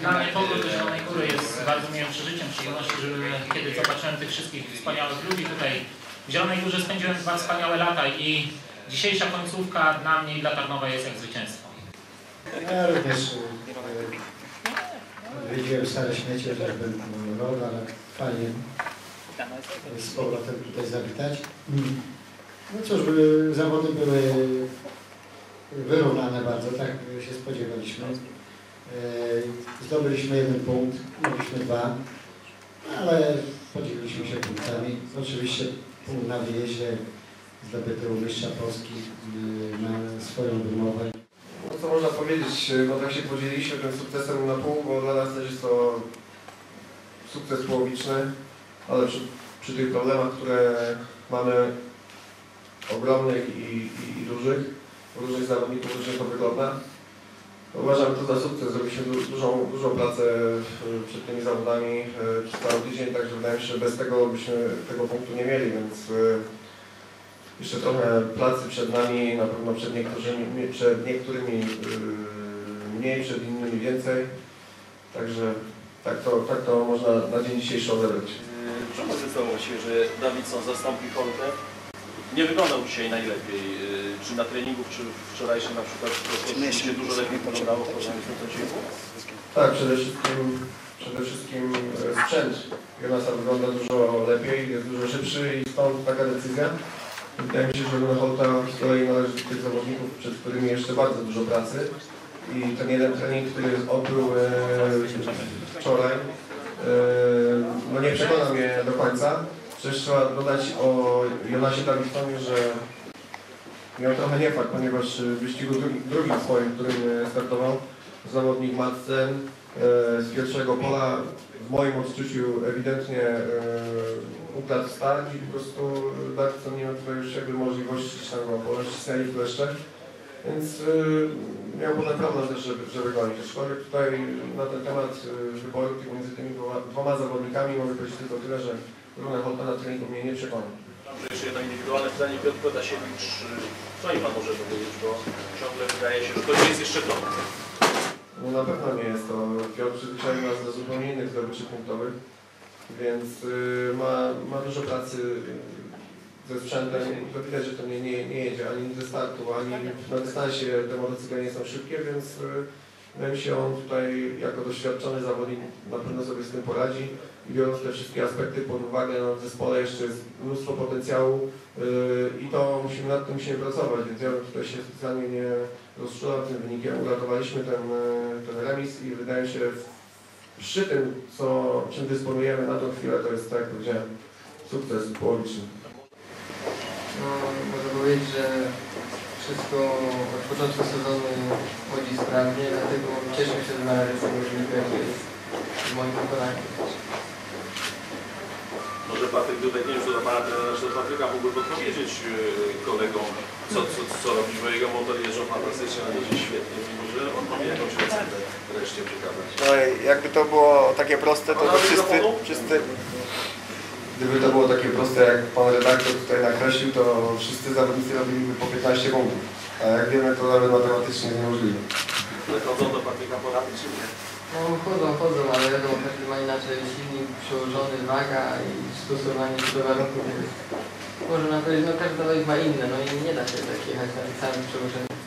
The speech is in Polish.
Dla mnie back to powrót do Zielonej Góry jest bardzo miłym przeżyciem, w szczególności, że kiedy zobaczyłem tych wszystkich wspaniałych ludzi tutaj. W Zielonej Górze spędziłem dwa wspaniałe lata i dzisiejsza końcówka dla mnie i dla Tarnowa jest jak zwycięstwo. Ja również e, wiedziałem stare śmiecie, że będę rok, ale fajnie z powrotem tutaj zawitać. Mm. No cóż, zawody były wyrównane bardzo, tak się spodziewaliśmy. E, Zdobyliśmy jeden punkt, mieliśmy dwa, ale podzieliliśmy się punktami. Oczywiście punkt na wyjeździe zdobyty u mistrza Polski e, na swoją wymowę. No co można powiedzieć, no tak się podzieliliśmy tym sukcesem na pół, bo dla nas też jest to sukces połowiczny, ale przy, przy tych problemach, które mamy ogromnych i, i, i dużych, różnych zawodników różnie to wygląda, uważam to za sukces. Zrobiliśmy du, dużą, dużą pracę e, przed tymi zawodami e, przez cały tydzień, także wydaje mi się, że bez tego byśmy tego punktu nie mieli, więc e, jeszcze trochę pracy przed nami, na pewno przed niektórymi, przed niektórymi mniej, przed innymi więcej. Także tak to, tak to można na dzień dzisiejszy odebrać. Czemu zdecydował się, że Davidson zastąpi Holtę? Nie wyglądał dzisiaj najlepiej. Czy na treningu, czy wczorajszy na przykład to się dużo lepiej wyglądało w porównaniu dzisiaj było? Tak, przede wszystkim, przede wszystkim e, sprzęt Jonasa wygląda dużo lepiej, jest dużo szybszy i stąd taka decyzja. Wydaje mi się, że Rune Holta z kolei należy do tych zawodników, przed którymi jeszcze bardzo dużo pracy. I ten jeden trening, który odbył e, wczoraj, e, no nie przekona mnie do końca. Też trzeba dodać o Jonasie Davidsonie, że miał trochę niefakt, ponieważ w wyścigu drugim, swoim, którym e, startował, zawodnik Madsen e, z pierwszego pola w moim odczuciu ewidentnie e, ukradł start i po prostu Davidson nie miał tutaj już jakby możliwości ściślania pola, ścisnęli kleszcze. Więc e, miał potem problem też, żeby, żeby gonić. Aczkolwiek tutaj na ten temat e, wyboru między tymi dwoma, dwoma zawodnikami mogę powiedzieć tylko tyle, że Rune Holta na treningu mnie nie przekona. Dobrze, jeszcze jedno indywidualne pytanie. Piotr Protasiewicz, yy, co mi Pan może powiedzieć, bo ciągle wydaje się, że to nie jest jeszcze to. No na pewno nie jest to. Piotr przyzwyczaił nas do zupełnie innych zdobyczy punktowych, więc y, ma, ma dużo pracy y, ze sprzętem. To widać, że to nie, nie, nie jedzie ani ze startu, ani na dystansie te motocykle nie są szybkie, więc y, wydaje mi się on tutaj jako doświadczony zawodnik na pewno sobie z tym poradzi. I biorąc te wszystkie aspekty pod uwagę, no, w zespole jeszcze jest mnóstwo potencjału y, i to musimy nad tym musimy pracować, więc ja bym tutaj się specjalnie nie rozczulał tym wynikiem. Uratowaliśmy ten, y, ten remis i wydaje mi się przy tym, co, czym dysponujemy na tą chwilę, to jest tak jak powiedziałem, sukces połowiczny. No, można powiedzieć, że wszystko od początku sezonu chodzi sprawnie, dlatego cieszę się, że na razie z tego wyniku, jaki jest w moim wykonaniu. Może Patryk Dudek, nie wiem, do Pana trenera, Patryka mógłby podpowiedzieć yy, kolegom, co, co, co robić, bo jego motor jeżdżą fantastycznie, ale jeździ świetnie, mimo że on powinien jakąś receptę wreszcie przekazać. No i jakby to było takie proste, to, to wszyscy- wszyscy... Gdyby to było takie proste, jak pan redaktor tutaj nakreślił, to wszyscy zawodnicy robiliby po 15 punktów. A jak wiemy, to nawet matematycznie jest niemożliwe. Ale chodzą do Patryka porady, czy nie? No chodzą, chodzą, ale wiadomo, każdy ma inaczej silnik przełożony, waga i stosowanie się do warunków. więc Można powiedzieć, no każdy zawodnik ma inne, no i nie da się tak jechać na tych samych przełożeniach.